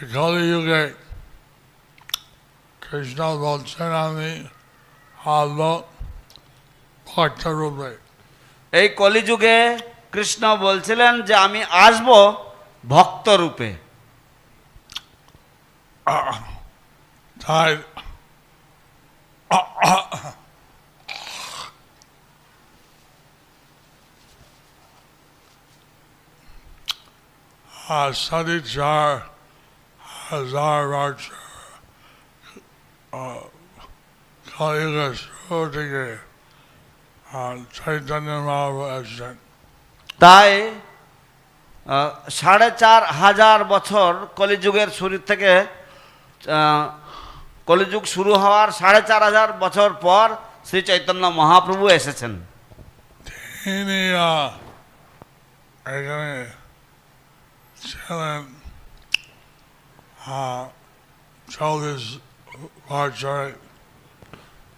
কলিযুগে কৃষ্ণ বলছেন আমি আলো ভক্ত রূপে এই কলিযুগে কৃষ্ণ বলছিলেন যে আমি আসব ভক্ত রূপে। তাই আর সাড়ে শুরু থেকে চৈতন্য মহাপ্রভু এসেছেন তাই সাড়ে চার হাজার বছর কলিযুগের শুরু থেকে কলিযুগ শুরু হওয়ার সাড়ে চার হাজার বছর পর শ্রী চৈতন্য মহাপ্রভু এসেছেন। তিনি এখানে ছিলেন।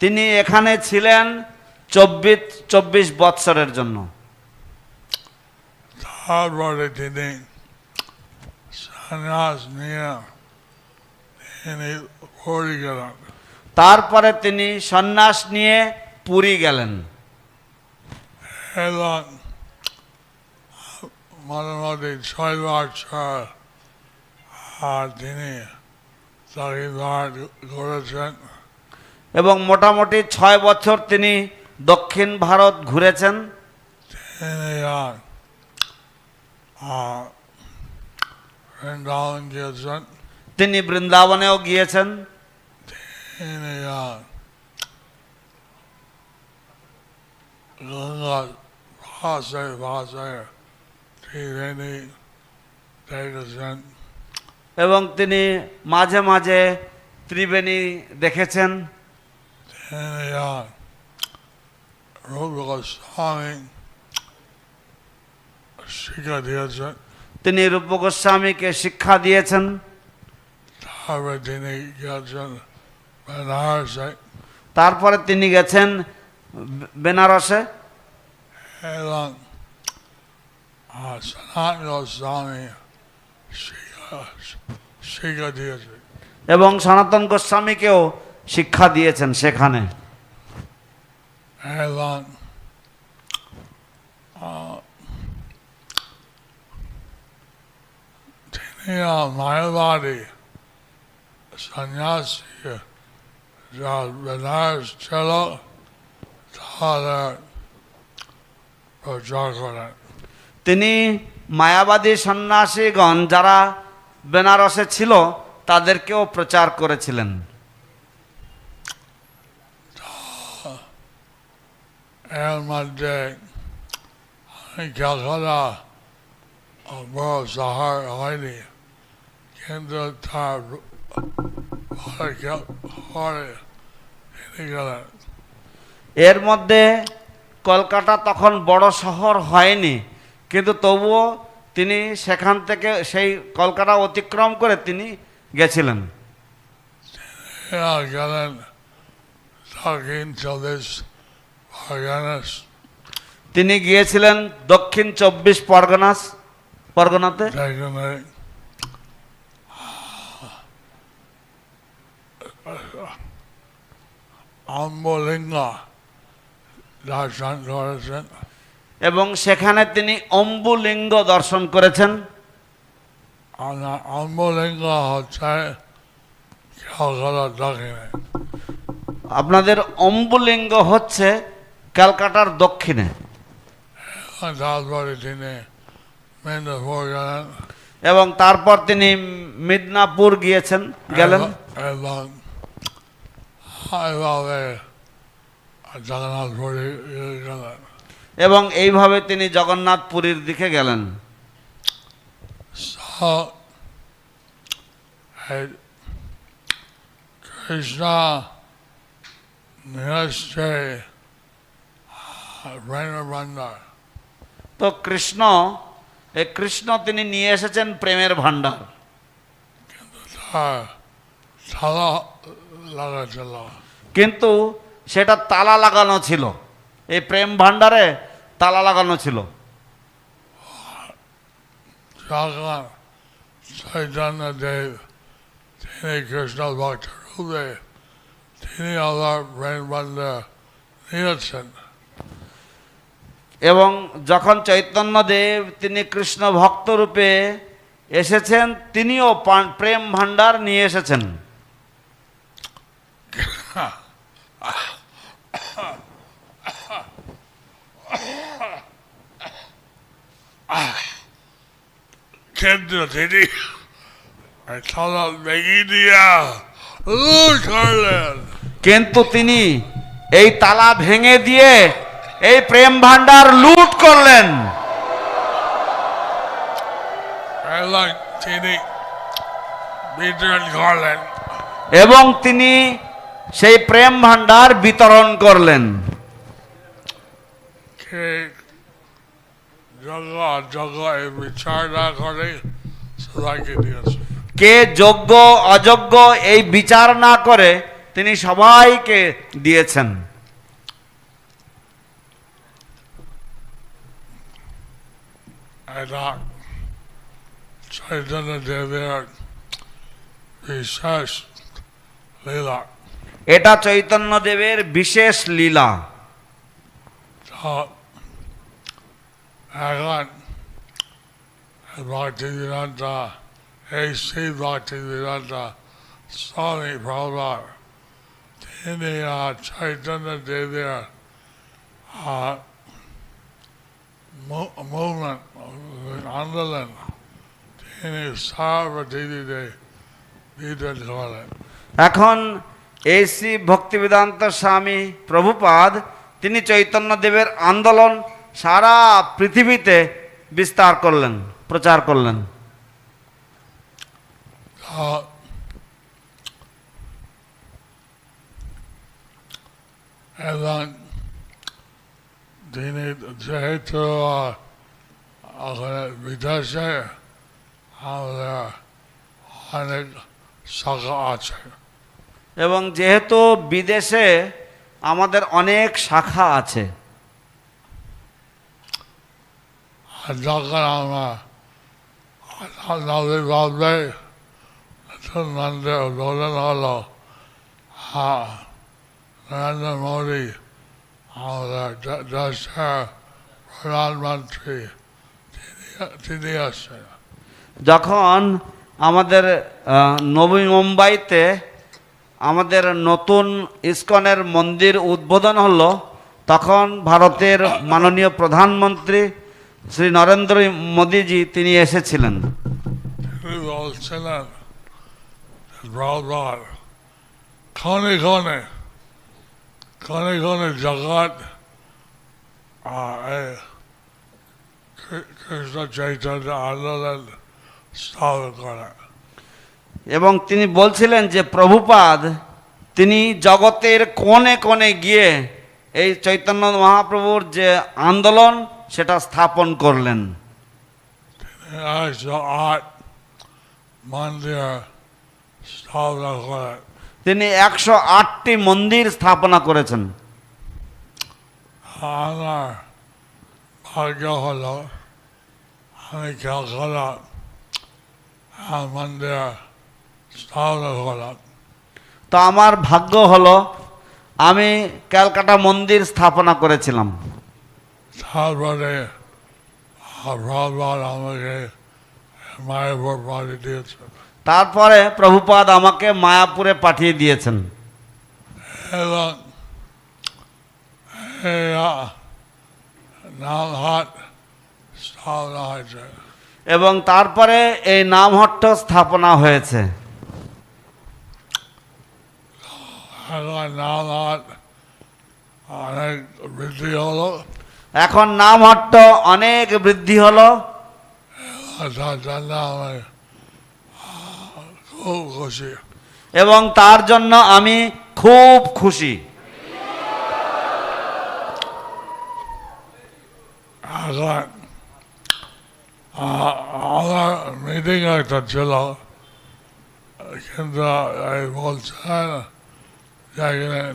তিনি এখানে ছিলেন চব্বিশ চব্বিশ বৎসরের জন্য। তারপরে তিনি সন্ন্যাস নিয়ে তিনি পড়ে গেলেন তারপরে তিনি সন্ন্যাস নিয়ে পুরী গেলেন। মোটামুটি ছয় বছর আর তিনি করেছেন। এবং মোটামুটি ছয় বছর তিনি দক্ষিণ ভারত ঘুরেছেন। তিনি আর বৃন্দাবন গিয়েছেন। তিনি বৃন্দাবনেও গিয়েছেন। তিনি আর ভাষায় ভাষায় তিনি দেখেছেন। এবং তিনি মাঝে মাঝে ত্রিবেণী দেখেছেন। শিক্ষা দিয়েছেন তিনি রূপ গোস্বামীকে শিক্ষা দিয়েছেন। তারপরে তিনি গিয়েছেন বেনারসে তারপরে তিনি গেছেন বেনারসে। এবং সনাতন গোস্বামী শিক্ষা দিয়েছে। এবং সনাতন গোস্বামীকেও শিক্ষা দিয়েছেন সেখানে। তিনি মায়াবাড়ি সন্ন্যাসী যা বেনারস ছিল প্রচার করেন। তিনি মায়াবাদী সন্ন্যাসীগণ যারা বেনারসে ছিল তাদেরকেও প্রচার করেছিলেন। এর মধ্যে বড় শহর হয়নি কিন্তু তার এর মধ্যে কলকাতা তখন বড় শহর হয়নি কিন্তু তবুও তিনি সেখান থেকে সেই কলকাতা অতিক্রম করে তিনি গেছিলেন। পরগনাস। তিনি গিয়েছিলেন দক্ষিণ চব্বিশ পরগনাস পরগনাতে। যেখানে অম্বলিঙ্গ দর্শন করেছেন। এবং সেখানে তিনি অম্বুলিঙ্গ দর্শন করেছেন। অম্বুলিঙ্গ হচ্ছে আপনাদের অম্বুলিঙ্গ হচ্ছে ক্যালকাটার দক্ষিণে। এবং তারপর তিনি মিদনাপুর গিয়েছেন গেলেন। জগন্নাথপুরে গেলেন। এবং এইভাবে তিনি জগন্নাথ পুরীর দিকে গেলেন। প্রেমবন্ধা তো কৃষ্ণ এই কৃষ্ণ তিনি নিয়ে এসেছেন প্রেমের ভাণ্ডার। কিন্তু সেটা তালা লাগানো ছিল। এই প্রেম ভাণ্ডারে তালা লাগানো ছিল। যখন চৈতন্য দেব তিনি কৃষ্ণ ভক্ত রূপে তিনি নিয়েছেন। এবং যখন চৈতন্যদেব তিনি কৃষ্ণ ভক্ত রূপে এসেছেন তিনিও প্রেম ভাণ্ডার নিয়ে এসেছেন। কিন্তু তিনি থালা ভেঙে দিয়া করলেন কিন্তু তিনি এই তালা ভেঙে দিয়ে এই প্রেম ভাণ্ডার লুট করলেন। এবং তিনি বিতরণ করলেন। এবং তিনি সেই প্রেম ভাণ্ডার বিতরণ করলেন। অযোগ্য এই বিচার না করে সবাইকে দিয়েছে। কে যোগ্য অযোগ্য এই বিচার না করে তিনি সবাইকে দিয়েছেন। এটা চৈতন্য দেবের বিশেষ লীলা। এটা চৈতন্যদেবের বিশেষ লীলা। এখন ভক্তি বিরাটা এই সেই ভক্তি বিরাটা স্বামী প্রভাব তিনি চৈতন্য দেবের মুভমেন্ট আন্দোলন তিনি সারা পৃথিবীতে বিতরণ করেন এখন এই শ্রী ভক্তিবেদান্ত স্বামী প্রভুপাদ তিনি চৈতন্যদেবের আন্দোলন সারা পৃথিবীতে বিস্তার করলেন প্রচার করলেন। এবং তিনি যেহেতু বিদেশে আমাদের অনেক শাখা আছে। এবং যেহেতু বিদেশে আমাদের অনেক শাখা আছে আর যখন হলো আহ, নরেন্দ্র মোদী আমাদের প্রধানমন্ত্রী তিনি আসছেন। যখন আমাদের নবী মুম্বাইতে আমাদের নতুন ইস্কনের মন্দির উদ্বোধন হলো তখন ভারতের মাননীয় প্রধানমন্ত্রী শ্রী নরেন্দ্র মোদীজি তিনি এসেছিলেন। তিনি বলছিলেন ব্রহ্মার ক্ষণে ক্ষণে ক্ষণে ক্ষণে জগৎ আহ, এই কৃ- কৃষ্ণ চৈতন্য আন্দোলন স্থাপন করে এবং তিনি বলছিলেন যে প্রভুপাদ তিনি জগতের কোণে কোণে গিয়ে এই চৈতন্য মহাপ্রভুর যে আন্দোলন সেটা স্থাপন করলেন। তিনি একশো আটটি মন্দির স্থাপনা করেছেন। আমার ভাগ্য হলো আমি মন্দির স্থাপনা করলাম। তো আমার ভাগ্য হলো আমি ক্যালকাটা মন্দির স্থাপনা করেছিলাম। তারপরে ভগবান আমাকে মায়ের উপর বাড়ি দিয়েছে তারপরে প্রভুপাদ আমাকে মায়াপুরে পাঠিয়ে দিয়েছেন। এবং নামহাট স্থাপনা হয়েছে। এবং তারপরে এই নামহট্ট স্থাপনা হয়েছে। নামহাট অনেক বৃদ্ধি হলো এখন নামহট্ট অনেক বৃদ্ধি হলো। খুব খুশি এবং তার জন্য আমি খুব খুশি। মিটিং একটা ছিল। কিন্তু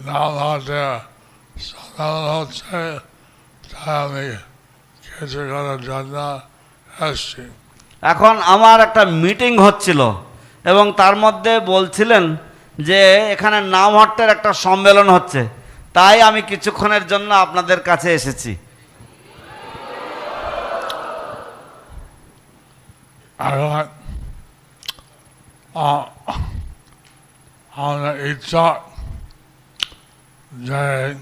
নাম হাতে হচ্ছে। আমি করার জন্য এখন আমার একটা মিটিং হচ্ছিল এবং তার মধ্যে বলছিলেন যে এখানে নামহট্টের একটা সম্মেলন হচ্ছে। তাই আমি কিছুক্ষণের জন্য আপনাদের কাছে এসেছি। এখন আ- আমাদের ইচ্ছা যে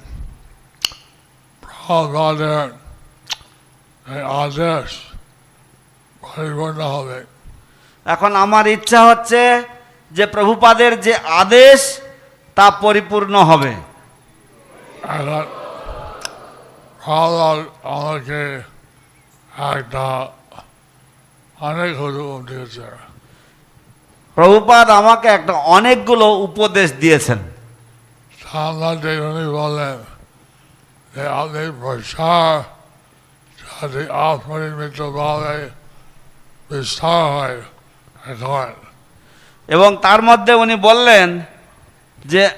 এই আদেশ পরিপূর্ণ হবে এখন আমার ইচ্ছা হচ্ছে যে প্রভুপাদের যে আদেশ তা পরিপূর্ণ হবে। আমাকে একটা অনেক দিয়েছে প্রভুপাদ আমাকে একটা অনেকগুলো উপদেশ দিয়েছেন। সামনে বলেন যে বিস্তার হয় এখন এবং তার মধ্যে উনি বললেন যে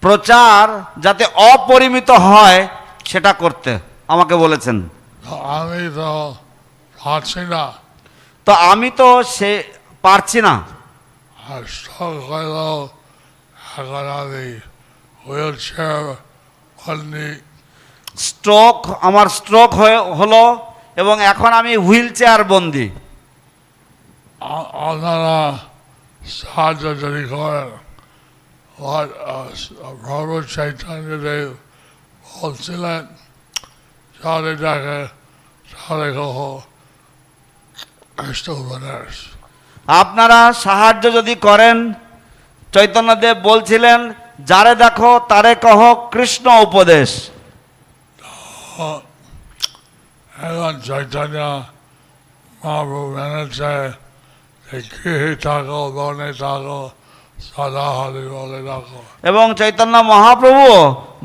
প্রচার যাতে অপরিমিত হয় সেটা করতে। আমাকে বলেছেন। আমি তো পারছি না। তো আমি তো সে পারছি না। হুইল চেয়ার স্ট্রোক আমার স্ট্রোক হয়ে হলো এবং এখন আমি হুইল চেয়ার বন্দি আপনারা সাহায্য যদি করেন প্রভু চৈতন্যদেব বলছিলেন যাদের দেখে উপদেশ আপনারা সাহায্য যদি করেন চৈতন্যদেব বলছিলেন যারে দেখো তারে কহ কৃষ্ণ উপদেশ। এখন চৈতন্য মহাপ্রভু মেনেছে যে গৃহে থাকো বনে থাকো সদা হরি বলে রাখো এবং চৈতন্য মহাপ্রভু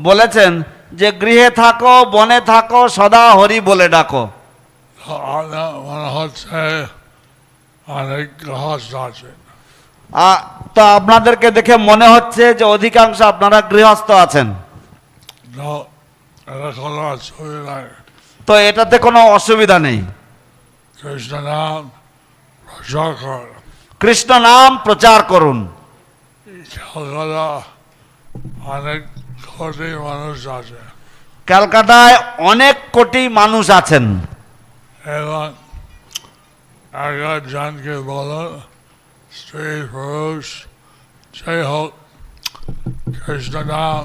বলেছেন যে গৃহে থাকো বনে থাকো সদা হরি বলে ডাকো। মনে হচ্ছে অনেক গ্রহস্থ আছে। তো আপনাদেরকে দেখে মনে হচ্ছে যে অধিকাংশ আপনারা গৃহস্থ আছেন। এটা কোনো অসুবিধা নাই তো এটাতে কোনো অসুবিধা নেই। কৃষ্ণ নাম প্রচার কর। কৃষ্ণ নাম প্রচার করুন। অনেক কোটি মানুষ আছে। ক্যালকাটায় অনেক কোটি মানুষ আছেন। এবং এগারো জনকে বলো স্ত্রী পুরুষ যাই হোক কৃষ্ণ নাম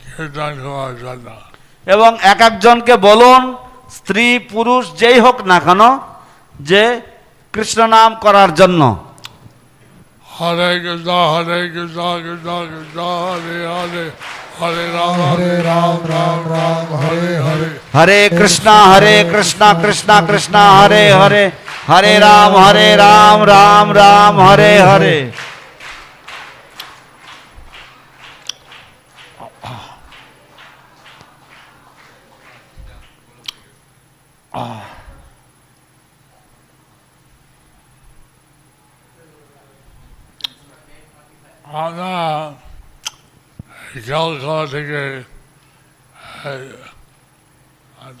কীর্তন করার জন্য। এবং এক একজনকে বলুন স্ত্রী পুরুষ যেই হোক না কেন যে কৃষ্ণ নাম করার জন্য। হরে কৃষ্ণ হরে কৃষ্ণ কৃষ্ণ কৃষ্ণ হরে হরে হরে রাম হরে রাম রাম রাম হরে হরে। হরে কৃষ্ণ হরে কৃষ্ণ কৃষ্ণ কৃষ্ণ হরে হরে হরে রাম হরে রাম রাম রাম হরে হরে। আমরা কলকাতা থেকে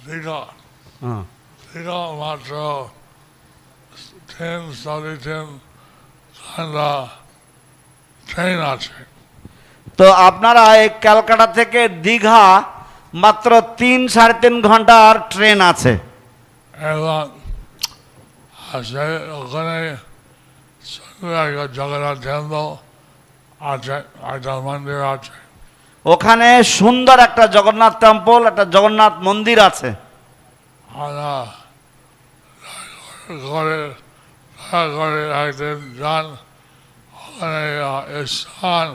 দীঘা। দীঘা মাত্র তিন সাড়ে তিন ঘণ্টা ট্রেন আছে তো আপনারা এই ক্যালকাটা থেকে দীঘা মাত্র তিন সাড়ে তিন ঘণ্টার ট্রেন আছে। এবং ওখানে জগন্নাথ টেম্পল আছে একটা মন্দির আছে ওখানে সুন্দর একটা জগন্নাথ টেম্পল একটা জগন্নাথ মন্দির আছে। আমরা করে দয়া একদিন যান ওখানে স্থান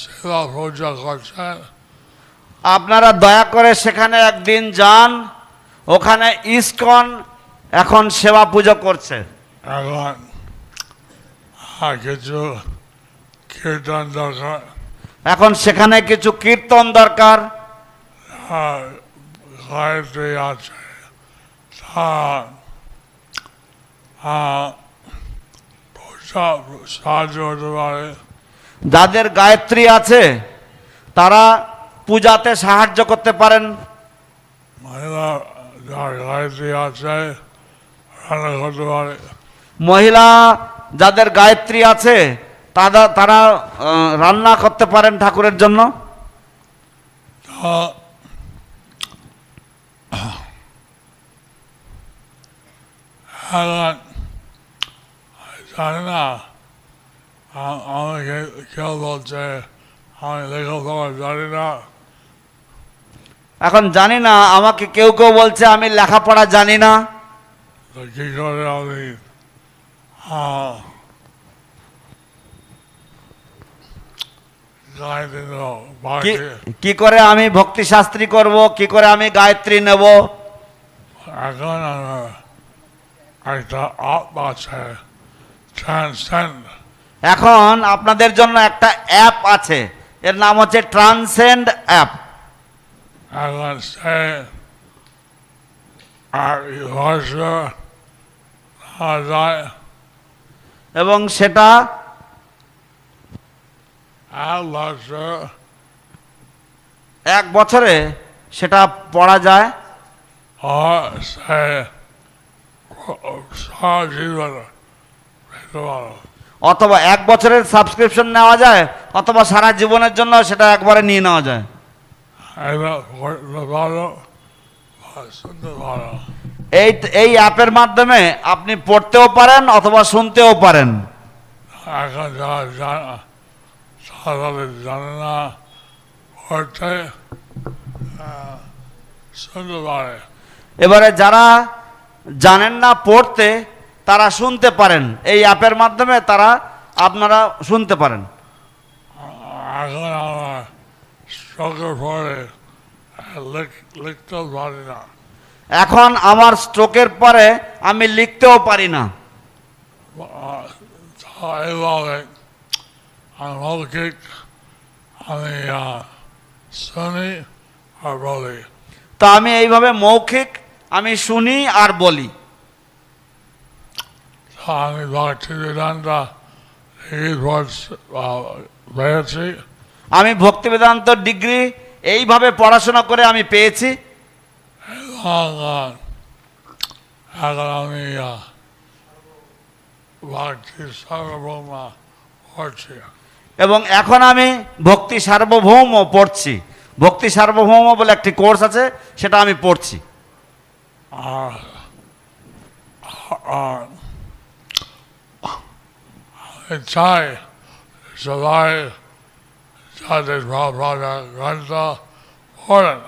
সেবা পূজা করছেন। আপনারা দয়া করে সেখানে একদিন যান। ওখানে ইসকন এখন সেবা পুজো করছে। এখন কিছু কীর্তন দরকার। এখন সেখানে কিছু কীর্তন দরকার। আছে। যাদের গায়ত্রী আছে তারা পূজাতে সাহায্য করতে পারেন। মহিলা যাদের গায়ত্রী আছে তারা তারা রান্না করতে পারেন ঠাকুরের জন্য জানি না আমাকে কেউ বলছে আমি লেখাপড়া জানি না এখন জানি না, আমাকে কেউ কেউ বলছে আমি লেখাপড়া জানি না। কী করে আমি ভক্তি শাস্ত্রী করব, কি করে আমি গায়ত্রী নেব? এখন আছে এখন আপনাদের জন্য একটা অ্যাপ আছে, এর নাম হচ্ছে ট্রান্সেন্ড অ্যাপ এখন সে আর রহস্য না যায় এবং সেটা আর এক বছরে সেটা পড়া যায়। আর অথবা এক বছরের সাবস্ক্রিপশন নেওয়া যায় অথবা সারা জীবনের জন্য সেটা একবারে নিয়ে নেওয়া যায়। এই এই অ্যাপের মাধ্যমে আপনি পড়তেও পারেন অথবা শুনতেও পারেন। জানা না পড়তে শুনতে পারে এবারে যারা জানেন না পড়তে, তারা শুনতে পারেন। এই অ্যাপের মাধ্যমে তারা আপনারা শুনতে পারেন। চোখে পড়ে লিখতেও পারি না। এখন আমার স্ট্রোকের পরে আমি লিখতেও পারি না। এইভাবে আমি আমি শুনি আর বলি। তো আমি এইভাবে মৌখিক আমি শুনি আর বলি। আমি ভক্তি বেদান্তা এই পেয়েছি। আমি ভক্তি বেদান্ত ডিগ্রি এইভাবে পড়াশোনা করে আমি পেয়েছি। এবং এখন আমি আহ, ভক্তি এবং এখন আমি ভক্তি সার্বভৌম পড়ছি। ভক্তি সার্বভৌম বলে একটি কোর্স আছে সেটা আমি পড়ছি। চাই সবাই পড়েন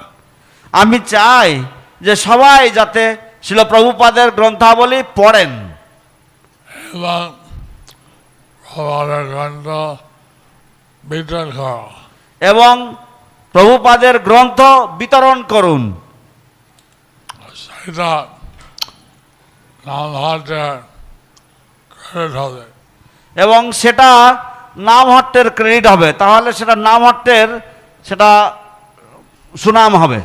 আমি চাই যে সবাই যাতে শিল প্রভুপাদের গ্রন্থাবলী পড়েন। এবং গ্রন্থ বিতরণ করো এবং প্রভুপাদের গ্রন্থ বিতরণ করুন। সেটা নাম হাতে হবে। এবং সেটা নামহট্টের ক্রেডিট হবে তাহলে সেটা নামহট্টের সেটা সুনাম হবে।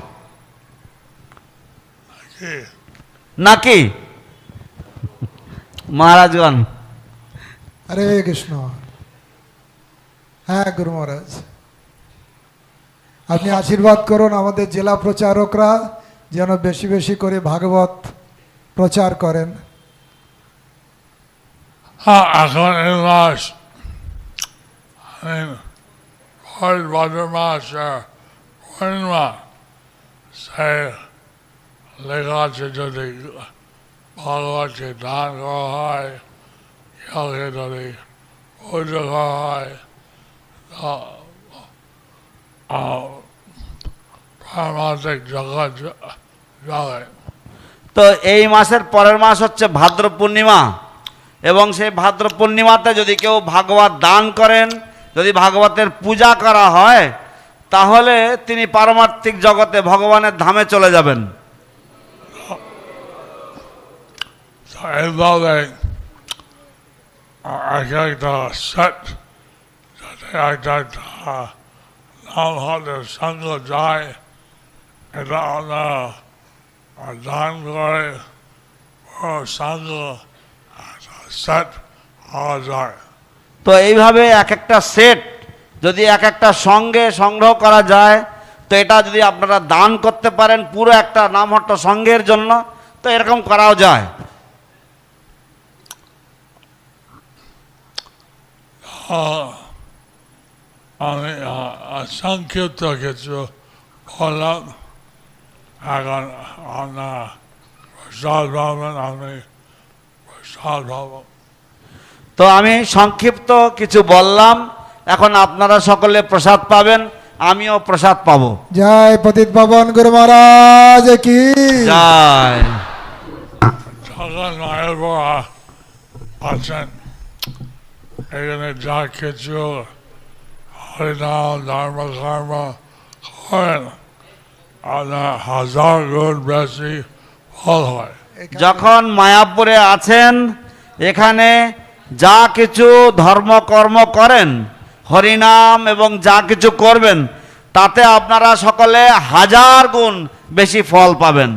নাকি? মহারাজগণ। হরে কৃষ্ণ। হ্যাঁ গুরু মহারাজ। আপনি আশীর্বাদ করুন আমাদের জেলা প্রচারকরা যেন বেশি বেশি করে ভাগবত প্রচার করেন। হ্যাঁ এখন পরের ভাদ্র মাস পূর্ণিমা সে আছে যদি ভগবতকে দান করা হয় হয় পারমার্থিক জগৎ তো এই মাসের পরের মাস হচ্ছে ভাদ্র পূর্ণিমা। এবং সেই ভাদ্র পূর্ণিমাতে যদি কেউ ভাগবত দান করেন যদি ভাগবতের পূজা করা হয় তাহলে তিনি পারমার্থিক জগতে ভগবানের ধামে চলে যাবেন। সঙ্গ যায় এটা আমরা দান করে সঙ্গ সেট হওয়া যায়। তো এইভাবে এক একটা সেট যদি এক একটা সঙ্গে সংগ্রহ করা যায়, তো এটা যদি আপনারা দান করতে পারেন পুরো একটা নামহট্ট সঙ্গের জন্য, তো এরকম করাও যায়। আমি সংক্ষিপ্ত কিছু বললাম। এখন আপনার আমি প্রসাদ ভবন তো আমি সংক্ষিপ্ত কিছু বললাম। এখন আপনারা সকলে প্রসাদ পাবেন আমিও প্রসাদ পাব। জয় পতিত পাবন গুরু মহারাজ কি? জয়। আছেন। এখানে যা কিছু হরিনাম ধর্ম কর্ম করেন হাজার গুণ বেশি ফল হয়। যখন মায়াপুরে আছেন এখানে যা কিছু ধর্মকর্ম করেন, হরিনাম এবং যা কিছু করবেন, তাতে আপনারা সকলে হাজার গুণ বেশি ফল পাবেন।